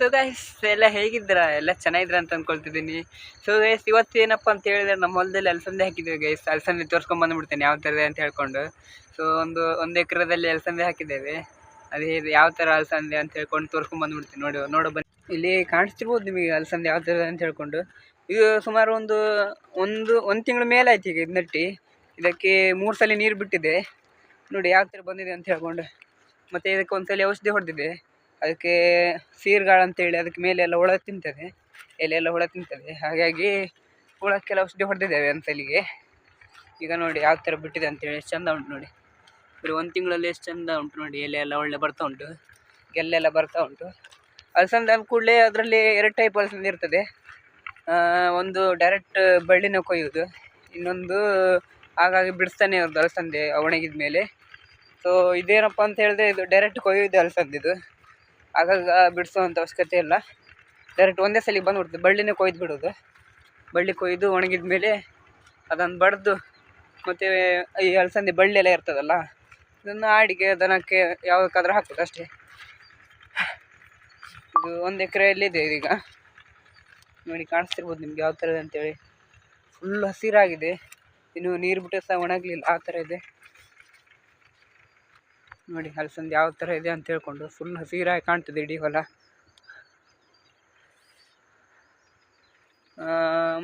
So guys ಎಲ್ಲ ಹೇಗಿದ್ರ ಎಲ್ಲ ಚೆನ್ನಾಗಿದ್ರ ಅಂತ ಅನ್ಕೊಳ್ತಿದ್ದೀನಿ. ಸೊ ಗೈಸ್ ಇವತ್ತು ಏನಪ್ಪ ಅಂತ ಹೇಳಿದ್ರೆ ನಮ್ಮ ಹೊಲದಲ್ಲಿ ಅಲಸಂದೆ ಹಾಕಿದ್ದೀವಿ ಗೈಸ್ ಅಲಸಂದೆ ತೋರಿಸ್ಕೊಂಡು ಬಂದ್ಬಿಡ್ತೇನೆ ಯಾವ ಥರ ಅಂತ ಹೇಳ್ಕೊಂಡು. ಸೊ ಒಂದು ಒಂದು ಎಕರೆದಲ್ಲಿ ಅಲಸಂದೆ ಹಾಕಿದ್ದೇವೆ. ಅದು ಯಾವ ಥರ ಅಲಸಂದೆ ಅಂತ ಹೇಳ್ಕೊಂಡು ತೋರಿಸ್ಕೊಂಡು ಬಂದ್ಬಿಡ್ತೀನಿ. ನೋಡಿ, ನೋಡೋ ಬನ್ನಿ. ಇಲ್ಲಿ ಕಾಣಿಸ್ತಿರ್ಬೋದು ನಿಮಗೆ ಅಲಸಂದೆ ಯಾವ ಥರ ಅಂತ ಹೇಳ್ಕೊಂಡು. ಇದು ಸುಮಾರು ಒಂದು ಒಂದು ಒಂದು ತಿಂಗಳ ಮೇಲೆ ಆಯ್ತು ಈಗ ಇದು ನೆಟ್ಟಿ. ಇದಕ್ಕೆ ಮೂರು ಸಲ ನೀರು ಬಿಟ್ಟಿದೆ. ನೋಡಿ ಯಾವ ಥರ ಬಂದಿದೆ ಅಂತ ಹೇಳ್ಕೊಂಡು. ಮತ್ತು ಇದಕ್ಕೆ ಒಂದು ಸಲ ಔಷಧಿ ಹೊಡೆದಿದೆ. ಅದಕ್ಕೆ ಸೀರ್ಗಾಳು ಅಂತೇಳಿ ಅದಕ್ಕೆ ಮೇಲೆ ಎಲ್ಲ ಹುಳ ತಿಂತದೆ. ಎಲೆ ಎಲ್ಲ ಹುಳ ತಿಂತದೆ. ಹಾಗಾಗಿ ಹುಳಕ್ಕೆಲ್ಲ ಔಷಧಿ ಹೊಡೆದಿದ್ದೇವೆ ಇಲ್ಲಿಗೆ ಈಗ ನೋಡಿ ಯಾವ ಥರ ಬಿಟ್ಟಿದೆ ಅಂತೇಳಿ ಎಷ್ಟು ಚಂದ ಉಂಟು ನೋಡಿ. ಬರೀ ಒಂದು ತಿಂಗಳಲ್ಲಿ ಎಷ್ಟು ಚಂದ ಉಂಟು ನೋಡಿ ಎಲೆ ಎಲ್ಲ ಒಳ್ಳೆ ಬರ್ತಾ ಉಂಟು. ಗೆಲ್ಲೆಲ್ಲ ಬರ್ತಾ ಉಂಟು. ಅಲಸಂದೆ ಕೂಡಲೇ ಅದರಲ್ಲಿ ಎರಡು ಟೈಪ್ ಅಲಸಂದೆ ಇರ್ತದೆ. ಒಂದು ಡೈರೆಕ್ಟ್ ಬಳ್ಳಿನ ಕೊಯ್ಯೋದು ಇನ್ನೊಂದು ಹಾಗಾಗಿ ಬಿಡಿಸ್ತಾನೆ ಅವ್ರದ್ದು ಅಲಸಂದೆ ಒಣಗಿದ ಮೇಲೆ ಸೊ ಇದೇನಪ್ಪ ಅಂತ ಹೇಳಿದ್ರೆ ಇದು ಡೈರೆಕ್ಟ್ ಕೊಯ್ಯೋದು ಅಲಸಂದಿದು. ಆಗಾಗ ಬಿಡಿಸುವಂಥ ಅವಶ್ಯಕತೆ ಇಲ್ಲ. ಡೈರೆಕ್ಟ್ ಒಂದೇ ಸಲಿಗೆ ಬಂದ್ಬಿಡ್ತದೆ ಬಳ್ಳಿನೇ ಕೊಯ್ದು ಬಿಡೋದು. ಬಳ್ಳಿ ಕೊಯ್ದು ಒಣಗಿದ ಮೇಲೆ ಅದನ್ನು ಬಡಿದು ಮತ್ತು ಈ ಅಲಸಂದೆ ಬಳ್ಳಿ ಎಲ್ಲ ಇರ್ತದಲ್ಲ ಇದನ್ನು ಆಡಿಗೆ, ದನಕ್ಕೆ ಯಾವುದಕ್ಕಾದ್ರೂ ಹಾಕ್ಬೋದು ಅಷ್ಟೇ. ಇದು ಒಂದು ಎಕರೆಯಲ್ಲಿದೆ ಈಗ. ನೋಡಿ, ಕಾಣಿಸ್ತಿರ್ಬೋದು ನಿಮ್ಗೆ ಯಾವ ಥರ ಇದೆ ಅಂತೇಳಿ. ಫುಲ್ ಹಸಿರಾಗಿದೆ. ಇನ್ನು ನೀರು ಬಿಟ್ಟರೆ ಸಹ ಒಣಗಲಿಲ್ಲ. ಆ ಥರ ಇದೆ. ನೋಡಿ, ಹಲಸಂದು ಯಾವ ಥರ ಇದೆ ಅಂತ ಹೇಳ್ಕೊಂಡು ಫುಲ್ ಹಸಿರಾಗಿ ಕಾಣ್ತದೆ ಇಡೀ ಹೊಲ.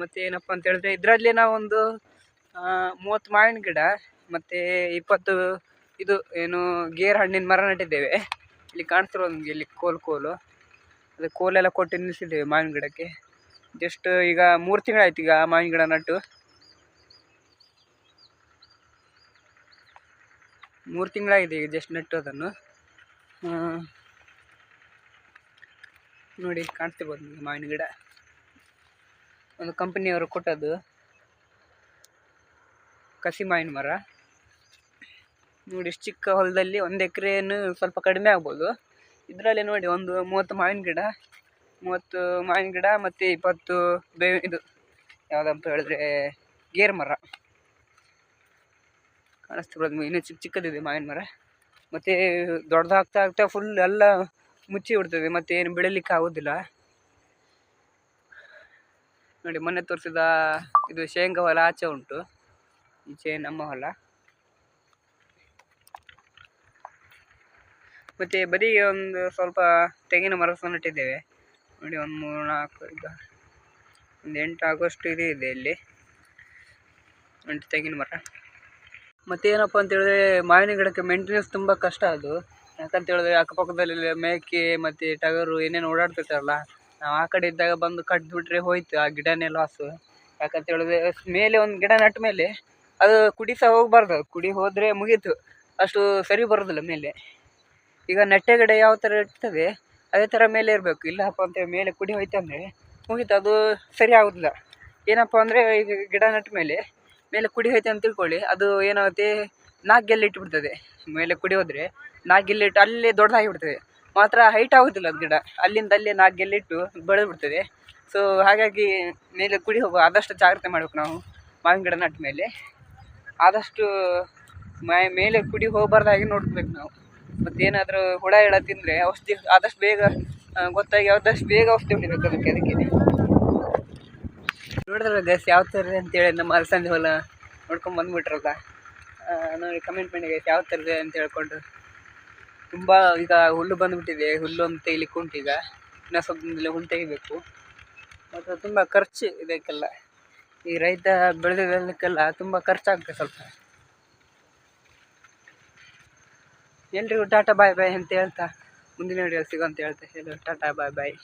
ಮತ್ತು ಏನಪ್ಪ ಅಂತ ಹೇಳಿದ್ರೆ, ಇದರಲ್ಲಿ ನಾವೊಂದು ಮೂವತ್ತು ಮಾವಿನ ಗಿಡ, ಮತ್ತು ಇಪ್ಪತ್ತು, ಇದು ಏನು, ಗೇರ್ ಹಣ್ಣಿನ ಮರ ನೆಟ್ಟಿದ್ದೇವೆ. ಇಲ್ಲಿ ಕಾಣ್ತಿರೋ ನಮಗೆ, ಇಲ್ಲಿ ಕೋಲು ಕೋಲು. ಅದು ಕೋಲೆಲ್ಲ ಕೊಟ್ಟು ನಿಲ್ಲಿಸಿದ್ದೇವೆ ಮಾವಿನ ಗಿಡಕ್ಕೆ. ಜಸ್ಟ್ ಈಗ ಮೂರು ತಿಂಗಳಾಯ್ತು ಈಗ ಮಾವಿನ ಗಿಡ ನಟ್ಟು. ಮೂರು ತಿಂಗಳಾಗಿದೆ ಈಗ ಜಸ್ಟ್ ನೆಟ್ಟು ಅದನ್ನು. ನೋಡಿ ಕಾಣಿಸ್ತಿರ್ಬೋದು ನಿಮಗೆ ಮಾವಿನ ಗಿಡ. ಒಂದು ಕಂಪನಿಯವರು ಕೊಟ್ಟದ್ದು. ಕಸಿ ಮಾವಿನ ಮರ. ನೋಡಿ ಇಷ್ಟು ಚಿಕ್ಕ ಹೊಲದಲ್ಲಿ ಒಂದು ಎಕರೆಯನ್ನು ಸ್ವಲ್ಪ ಕಡಿಮೆ ಆಗ್ಬೋದು. ಇದರಲ್ಲಿ ನೋಡಿ ಒಂದು ಮೂವತ್ತು ಮಾವಿನ ಗಿಡ, ಮೂವತ್ತು ಮಾವಿನ ಗಿಡ ಮತ್ತು ಇಪ್ಪತ್ತು ಬೇವಿನ ಇದು ಯಾವುದಂತ ಹೇಳಿದ್ರೆ ಗೇರು ಮರ ಕಾಣಿಸ್ತಿರೋದು ಇನ್ನೂ ಚಿಕ್ಕ ಚಿಕ್ಕದಿದೆ ಮಾವಿನ ಮರ. ಮತ್ತು ದೊಡ್ಡದಾಗ್ತಾ ಆಗ್ತಾ ಫುಲ್ ಎಲ್ಲ ಮುಚ್ಚಿ ಬಿಡ್ತದೆ. ಮತ್ತು ಏನು ಬೆಳಿಲಿಕ್ಕೆ ಆಗೋದಿಲ್ಲ. ನೋಡಿ, ಮೊನ್ನೆ ತೋರಿಸಿದ ಇದು ಶೇಂಗಾ ಹೊಲ ಆಚೆ ಉಂಟು. ಈಚೆ ನಮ್ಮ ಹೊಲ. ಮತ್ತು ಬದಿಗೆ ಒಂದು ಸ್ವಲ್ಪ ತೆಂಗಿನ ಮರ ಸಹ ನೆಟ್ಟಿದ್ದೇವೆ. ನೋಡಿ, ಒಂದು ಮೂರು ನಾಲ್ಕು ಐದು ಒಂದು ಎಂಟು ಆಗೋಷ್ಟು ಇದೆ ಇದೆ ಇಲ್ಲಿ. ಎಂಟು ತೆಂಗಿನ ಮರ. ಮತ್ತು ಏನಪ್ಪ ಅಂತ ಹೇಳಿದ್ರೆ ಮಾವಿನ ಗಿಡಕ್ಕೆ ಮೇಂಟೆನೆನ್ಸ್ ತುಂಬ ಕಷ್ಟ ಅದು. ಯಾಕಂತ ಹೇಳಿದ್ರೆ ಅಕ್ಕಪಕ್ಕದಲ್ಲಿ ಮೇಕೆ ಮತ್ತು ಟಗರು ಏನೇನು ಓಡಾಡ್ತಿರ್ತಾರಲ್ಲ, ನಾವು ಆ ಕಡೆ ಇದ್ದಾಗ ಬಂದು ಕಡ್ದುಬಿಟ್ರೆ ಹೋಯ್ತು ಆ ಗಿಡನೇ ಲಾಸು ಯಾಕಂತ ಹೇಳಿದ್ರೆ ಮೇಲೆ ಒಂದು ಗಿಡ ನೆಟ್ಟ ಮೇಲೆ ಅದು ಕುಡಿ ಸಹ ಹೋಗಬಾರ್ದು ಕುಡಿ ಹೋದರೆ ಮುಗೀತು. ಅಷ್ಟು ಸರಿ ಬರೋದಿಲ್ಲ ಮೇಲೆ. ಈಗ ನೆಟ್ಟೆ ಗಿಡ ಯಾವ ಥರ ಇರ್ತದೆ ಅದೇ ಥರ ಮೇಲೆ ಇರಬೇಕು. ಇಲ್ಲಪ್ಪ ಅಂತ ಮೇಲೆ ಕುಡಿ ಹೋಯ್ತು ಅಂದರೆ ಮುಗೀತು, ಅದು ಸರಿ ಆಗೋದಿಲ್ಲ. ಏನಪ್ಪ ಅಂದರೆ ಈಗ ಗಿಡ ನೆಟ್ಟ ಮೇಲೆ ಮೇಲೆ ಕುಡಿ ಹೋಯ್ತೆ ಅಂತ ತಿಳ್ಕೊಳ್ಳಿ. ಅದು ಏನಾಗುತ್ತೆ ನಾಲ್ಕು ಗೆಲ್ಲೆ ಇಟ್ಬಿಡ್ತದೆ. ಮೇಲೆ ಕುಡಿ ಹೋದ್ರೆ ನಾಲ್ಕು ಗೆಲ್ಲೆ ಇಟ್ಟು ಅಲ್ಲೇ ದೊಡ್ಡದಾಗಿ ಬಿಡ್ತದೆ ಮಾತ್ರ ಹೈಟ್ ಆಗೋದಿಲ್ಲ ಅದು ಗಿಡ. ಅಲ್ಲಿಂದ ಅಲ್ಲೇ ನಾಲ್ಕು ಗೆಲ್ಲೆ ಇಟ್ಟು ಬೆಳೆದು ಬಿಡ್ತದೆ ಸೊ ಹಾಗಾಗಿ ಮೇಲೆ ಕುಡಿ ಹೋಗುವ, ಆದಷ್ಟು ಜಾಗ್ರತೆ ಮಾಡ್ಬೇಕು ನಾವು ಮಾವಿನ ಗಿಡ ನಟ್ಟ ಮೇಲೆ. ಆದಷ್ಟು ಮೇಲೆ ಕುಡಿ ಹೋಗಬಾರ್ದಾಗಿ ನೋಡ್ಬೇಕು ನಾವು. ಮತ್ತೇನಾದರೂ ಹುಳ ಎಳ ತಿಂದರೆ ಔಷಧಿ, ಆದಷ್ಟು ಬೇಗ ಗೊತ್ತಾಗಿ, ಆದಷ್ಟು ಬೇಗ ಔಷಧಿ ಹೊಡಿಬೇಕು ಅದಕ್ಕೆ ಅದಕ್ಕೆ. ನೋಡಿದ್ರಲ್ಲ ಗೈಸ್ ಯಾವ ಥರ ಅಂತೇಳಿ ನಮ್ಮ ಅಲಸಂದೆ ಹೊಲ ನೋಡ್ಕೊಂಡು ಬಂದ್ಬಿಟ್ರಲ್ಲ. ನೋಡಿ ಕಮೆಂಟ್ ಮಾಡಿ ಗೈಸ್ ಯಾವ ಥರ ಇದೆ ಅಂತ ಹೇಳ್ಕೊಂಡು. ತುಂಬ ಈಗ ಹುಲ್ಲು ಬಂದುಬಿಟ್ಟಿದೆ, ಹುಲ್ಲು ತೆಗಿಲಿಕ್ಕೆ ಕುಂಟು ಈಗ ಇನ್ನೂ ಸ್ವಲ್ಪ ದಿನದಲ್ಲಿ ಹುಲ್ಲು ತೆಗಿಬೇಕು. ಮತ್ತು ತುಂಬ ಖರ್ಚು ಇದಕ್ಕೆಲ್ಲ. ಈ ರೈತ ಬೆಳೆದಿದ್ದಕ್ಕೆಲ್ಲ ತುಂಬ ಖರ್ಚಾಗುತ್ತೆ ಸ್ವಲ್ಪ. ಎಲ್ರಿಗೂ ಟಾಟಾ ಬಾಯ್ ಬಾಯ್ ಅಂತ ಹೇಳ್ತಾ, ಮುಂದಿನ ವಿಡಿಯೋ ಸಿಗೋ ಅಂತ ಹೇಳ್ತಾ ಹೇಳು ಟಾಟಾ ಬಾಯ್ ಬಾಯ್.